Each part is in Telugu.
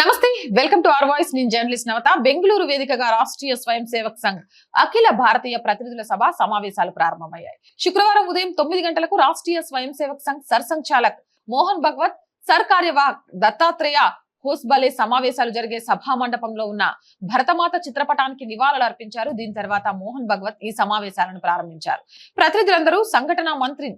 నమస్తే వెల్కమ్ టు అవర్ వాయిస్ నేను జర్నలిస్ట్ నవత. బెంగళూరు వేదికగా రాష్ట్రీయ స్వయం సేవక్ సంఘ్ అఖిల భారతీయ ప్రతినిధుల సభ సమావేశాలు ప్రారంభమయ్యాయి. శుక్రవారం ఉదయం తొమ్మిది గంటలకు రాష్ట్రీయ స్వయం సేవక్ సంఘ్ సర్సంచాలక్ మోహన్ భగవత్ సర్కార్యవాహక్ దత్తాత్రేయ హోస్బలే సమావేశాలు జరిగే సభా మండపంలో ఉన్న భరతమాత చిత్రపటానికి నివాళులు అర్పించారు. దీని తర్వాత మోహన్ భగవత్ ఈ సమావేశాలను ప్రారంభించారు. ప్రతినిధులందరూ సంఘటన మంత్రి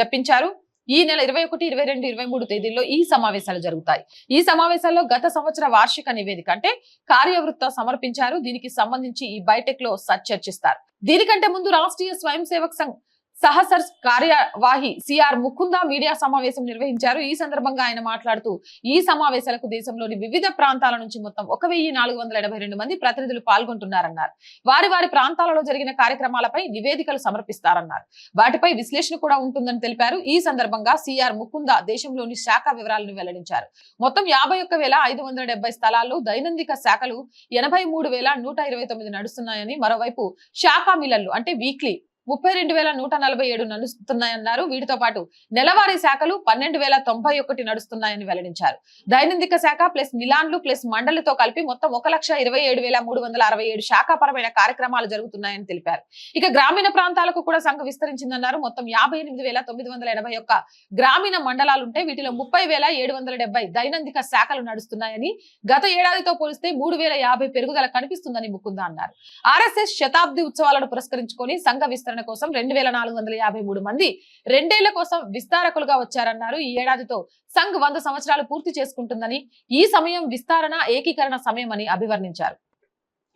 జపించారు. ఈ నెల ఇరవై ఒకటి ఇరవై రెండు ఇరవై మూడు తేదీల్లో ఈ సమావేశాలు జరుగుతాయి. ఈ సమావేశాల్లో గత సంవత్సర వార్షిక నివేదిక అంటే కార్యవృత్త సమర్పించారు. దీనికి సంబంధించి ఈ బైటెక్లో చర్చిస్తారు దీనికంటే ముందు రాష్ట్రీయ స్వయం సేవక్ సంఘ్ సహసర్ కార్యవాహి సిఆర్ ముకుంద మీడియా సమావేశం నిర్వహించారు. ఈ సందర్భంగా ఆయన మాట్లాడుతూ ఈ సమావేశాలకు దేశంలోని వివిధ ప్రాంతాల నుంచి మొత్తం ఒక వెయ్యి నాలుగు వందల ఎనభై రెండు మంది ప్రతినిధులు పాల్గొంటున్నారన్నారు. వారి వారి ప్రాంతాలలో జరిగిన కార్యక్రమాలపై నివేదికలు సమర్పిస్తారన్నారు. వాటిపై విశ్లేషణ కూడా ఉంటుందని తెలిపారు. ఈ సందర్భంగా సిఆర్ ముకుంద దేశంలోని శాఖ వివరాలను వెల్లడించారు. మొత్తం యాభై ఒక్క వేల ఐదు వందల స్థలాల్లో దైనందిక శాఖలు ఎనభై మూడు వేల నూట ఇరవై తొమ్మిది నడుస్తున్నాయని మరోవైపు శాఖ మిల్లర్లు అంటే వీక్లీ ముప్పై రెండు వేల నూట నలభై ఏడు నడుస్తున్నాయన్నారు. వీటితో పాటు నెలవారీ శాఖలు పన్నెండు వేల తొంభై ఒకటి నడుస్తున్నాయని వెల్లడించారు. దైనందిక శాఖ ప్లస్ మిలాన్లు ప్లస్ మండలితో కలిపి మొత్తం ఒక లక్ష ఇరవై ఏడు వేల మూడు వందల అరవై ఏడు శాఖాపరమైన కార్యక్రమాలు జరుగుతున్నాయని తెలిపారు. ఇక గ్రామీణ ప్రాంతాలకు కూడా సంఘ విస్తరించిందన్నారు. మొత్తం యాభై ఎనిమిది వేల తొమ్మిది వందల ఎనభై ఒక్క గ్రామీణ మండలాలుంటే వీటిలో ముప్పై వేల ఏడు వందల డెబ్బై దైనందిక శాఖలు నడుస్తున్నాయని గత ఏడాదితో పోలిస్తే మూడు వేల యాభై పెరుగుదల కనిపిస్తుందని ముక్కుందా అన్నారు. ఆర్ఎస్ఎస్ శతాబ్ది ఉత్సవాలను పురస్కరించుకొని సంఘ విస్తరణ కోసం రెండు వేల నాలుగు వందల యాభై మూడు మంది రెండేళ్ళ కోసం విస్తారకులుగా వచ్చారన్నారు. ఈ ఏడాదితో సంఘ్ వంద సంవత్సరాలు పూర్తి చేసుకుంటుందని ఈ సమయం విస్తారణ ఏకీకరణ సమయం అని అభివర్ణించారు.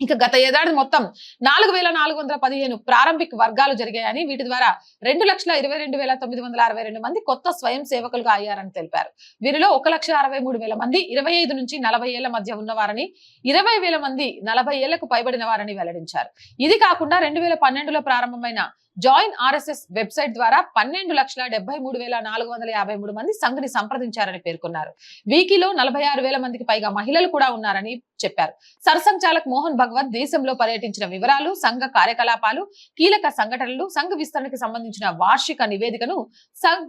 ఇక గత ఏడాది మొత్తం నాలుగు వేల నాలుగు వందల పదిహేను ప్రారంభిక వర్గాలు జరిగాయని వీటి ద్వారా రెండు లక్షల ఇరవై రెండు వేల తొమ్మిది వందల అరవై రెండు మంది కొత్త స్వయం సేవకులుగా అయ్యారని తెలిపారు. వీరిలో ఒక లక్ష అరవై మూడు వేల మంది ఇరవై ఐదు నుంచి నలభై ఏళ్ళ మధ్య ఉన్నవారని ఇరవై వేల మంది నలభై ఏళ్ళకు పైబడిన వారని వెల్లడించారు. ఇది కాకుండా రెండు వేల పన్నెండులో ప్రారంభమైన జాయిన్ ఆర్ఎస్ఎస్ వెబ్సైట్ ద్వారా పన్నెండు లక్షల డెబ్బై మూడు వేల నాలుగు వందల యాభై మూడు మంది సంఘని సంప్రదించారని పేర్కొన్నారు. వీకిలో నలభై ఆరు వేల మందికి పైగా మహిళలు కూడా ఉన్నారని చెప్పారు. సరసంచాలక్ మోహన్ భగవత్ దేశంలో పర్యటించిన వివరాలు సంఘ కార్యకలాపాలు కీలక సంఘటనలు సంఘ విస్తరణకు సంబంధించిన వార్షిక నివేదికను సంఘ్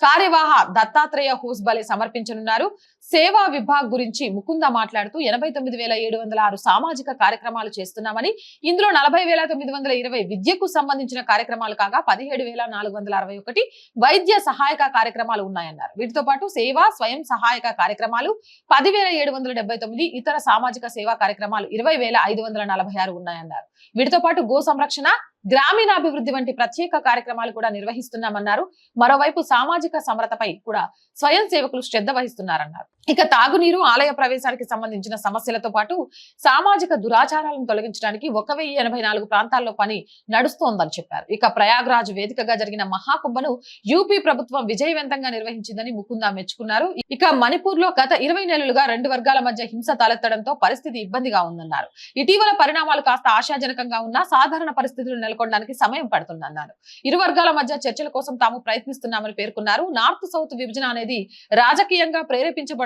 కార్యవాహ దత్తాత్రేయ హూస్బలే సమర్పించనున్నారు. సేవా విభాగ్ గురించి ముకుంద మాట్లాడుతూ ఎనభై తొమ్మిది వేల ఏడు వందల ఆరు సామాజిక కార్యక్రమాలు చేస్తున్నామని ఇందులో నలభై వేల తొమ్మిది వందల ఇరవై విద్యకు సంబంధించిన కార్యక్రమాలు కాగా పదిహేడు వేల నాలుగు వందల అరవై ఒకటి వైద్య సహాయక కార్యక్రమాలు ఉన్నాయన్నారు. వీటితో పాటు సేవా స్వయం సహాయక కార్యక్రమాలు పదివేల ఏడు వందల డెబ్బై తొమ్మిది ఇతర సామాజిక సేవా కార్యక్రమాలు ఇరవై వేల ఐదు వందల నలభై ఆరు ఉన్నాయన్నారు. వీటితో పాటు గో సంరక్షణ గ్రామీణాభివృద్ధి వంటి ప్రత్యేక కార్యక్రమాలు కూడా నిర్వహిస్తున్నామన్నారు. మరోవైపు సామాజిక సమరతపై కూడా స్వయం సేవకులు శ్రద్ధ వహిస్తున్నారన్నారు. ఇక తాగునీరు ఆలయ ప్రవేశానికి సంబంధించిన సమస్యలతో పాటు సామాజిక దురాచారాలను తొలగించడానికి ఒక వెయ్యి ఎనభై నాలుగు ప్రాంతాల్లో పని నడుస్తోందని చెప్పారు. ఇక ప్రయాగ్రాజ్ వేదికగా జరిగిన మహాకుంభను యూపీ ప్రభుత్వం విజయవంతంగా నిర్వహించిందని ముకుందా మెచ్చుకున్నారు. ఇక మణిపూర్లో గత ఇరవై నెలలుగా రెండు వర్గాల మధ్య హింస తలెత్తడంతో పరిస్థితి ఇబ్బందిగా ఉందన్నారు. ఇటీవల పరిణామాలు కాస్త ఆశాజనకంగా ఉన్నా సాధారణ పరిస్థితులు నెలకొనడానికి సమయం పడుతుందన్నారు. ఇరు వర్గాల మధ్య చర్చల కోసం తాము ప్రయత్నిస్తున్నామని పేర్కొన్నారు. నార్త్ సౌత్ విభజన అనేది రాజకీయంగా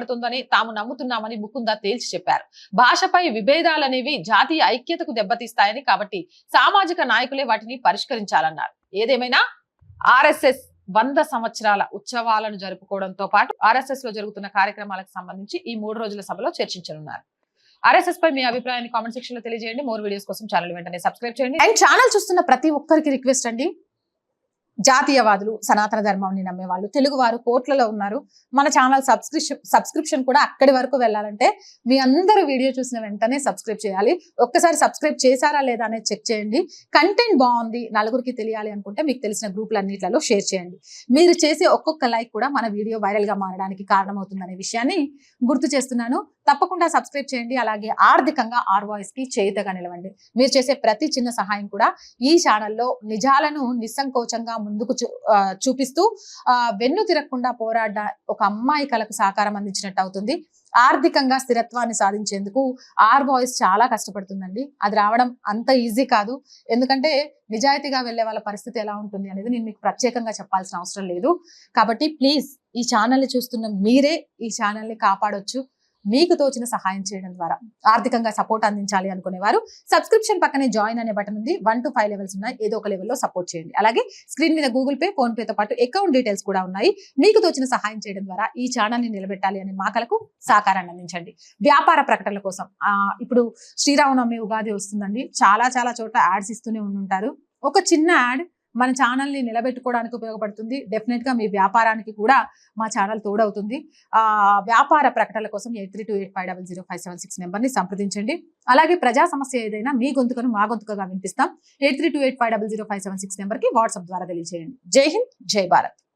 ప్రేరేపించబడుతుందని తాము నమ్ముతున్నామని ముకుంద తేల్చి చెప్పారు. భాషపై విభేదాలనేవి జాతీయ ఐక్యతకు దెబ్బతీస్తాయని కాబట్టి సామాజిక నాయకులే వాటిని పరిష్కరించాలన్నారు. ఏదేమైనా ఆర్ఎస్ఎస్ వంద సంవత్సరాల ఉత్సవాలను జరుపుకోవడంతో పాటు ఆర్ఎస్ఎస్లో జరుగుతున్న కార్యక్రమాలకు సంబంధించి ఈ మూడు రోజుల సభలో చర్చించనున్నారు. ఆర్ఎస్ఎస్ పై మీ అభిప్రాయాన్ని కామెంట్ సెక్షన్లో తెలియజేయండి. మోర్ వీడియోస్ కోసం ఛానల్ వెంటనే సబ్స్క్రైబ్ చేయండి. అండ్ ఛానల్ చూస్తున్న ప్రతి ఒక్కరికి రిక్వెస్ట్ అండి. జాతీయవాదులు సనాతన ధర్మాన్ని నమ్మేవాళ్ళు. తెలుగువారు తెలుగు వారు కోట్లలో ఉన్నారు. మన ఛానల్ సబ్స్క్రిప్షన్ సబ్స్క్రిప్షన్ కూడా అక్కడి వరకు వెళ్ళాలంటే మీ అందరూ వీడియో చూసిన వెంటనే సబ్స్క్రైబ్ చేయాలి. ఒక్కసారి సబ్స్క్రైబ్ చేశారా లేదా అనేది చెక్ చేయండి. కంటెంట్ బాగుంది నలుగురికి తెలియాలి అనుకుంటే మీకు తెలిసిన గ్రూపులన్నిట్లలో షేర్ చేయండి. మీరు చేసే ఒక్కొక్క లైక్ కూడా మన వీడియో వైరల్గా మారడానికి కారణమవుతుందనే విషయాన్ని గుర్తు చేస్తున్నాను. తప్పకుండా సబ్స్క్రైబ్ చేయండి. అలాగే ఆర్థికంగా ఆర్ వాయిస్కి చేయుతగా నిలవండి. మీరు చేసే ప్రతి చిన్న సహాయం కూడా ఈ ఛానల్లో నిజాలను నిస్సంకోచంగా ముందుకు చూ- చూపిస్తూ వెన్ను తిరగకుండా పోరాడ ఒక అమ్మాయి కలకు సహకారం అందించినట్టు అవుతుంది. ఆర్థికంగా స్థిరత్వాన్ని సాధించేందుకు ఆర్ వాయిస్ చాలా కష్టపడుతుందండి. అది రావడం అంత ఈజీ కాదు. ఎందుకంటే నిజాయితీగా వెళ్ళే వాళ్ళ పరిస్థితి ఎలా ఉంటుంది అనేది నేను మీకు ప్రత్యేకంగా చెప్పాల్సిన అవసరం లేదు. కాబట్టి ప్లీజ్ ఈ ఛానల్ని చూస్తున్న మీరే ఈ ఛానల్ని కాపాడొచ్చు. మీకు తోచిన సహాయం చేయడం ద్వారా ఆర్థికంగా సపోర్ట్ అందించాలి అనుకునేవారు సబ్స్క్రిప్షన్ పక్కనే జాయిన్ అనే బటన్ ఉంది. వన్ టు ఫైవ్ లెవెల్స్ ఉన్నాయి. ఏదో ఒక లెవెల్లో సపోర్ట్ చేయండి. అలాగే స్క్రీన్ మీద గూగుల్ పే ఫోన్ పేతో పాటు అకౌంట్ డీటెయిల్స్ కూడా ఉన్నాయి. మీకు తోచిన సహాయం చేయడం ద్వారా ఈ ఛానల్ని నిలబెట్టాలి అనే మాకలకు సహకారాన్ని అందించండి. వ్యాపార ప్రకటనల కోసం ఇప్పుడు శ్రీరామనవమి ఉగాది వస్తుందండి. చాలా చాలా చోట్ల యాడ్స్ ఇస్తూనే ఉంటుంటారు ఒక చిన్న యాడ్ మన ఛానల్ని నిలబెట్టుకోవడానికి ఉపయోగపడుతుంది. డెఫినెట్గా మీ వ్యాపారానికి కూడా మా ఛానల్ తోడవుతుంది. వ్యాపార ప్రకటనల కోసం eight three two eight five double zero five seven six నెంబర్ని సంప్రదించండి. అలాగే ప్రజా సమస్య ఏదైనా మీ గొంతుకను మా గొంతుకగా వినిపిస్తాం. Eight three two eight five double zero five seven six నెంబర్కి వాట్సాప్ ద్వారా తెలియజేయండి. జై హింద్ జై భారత్.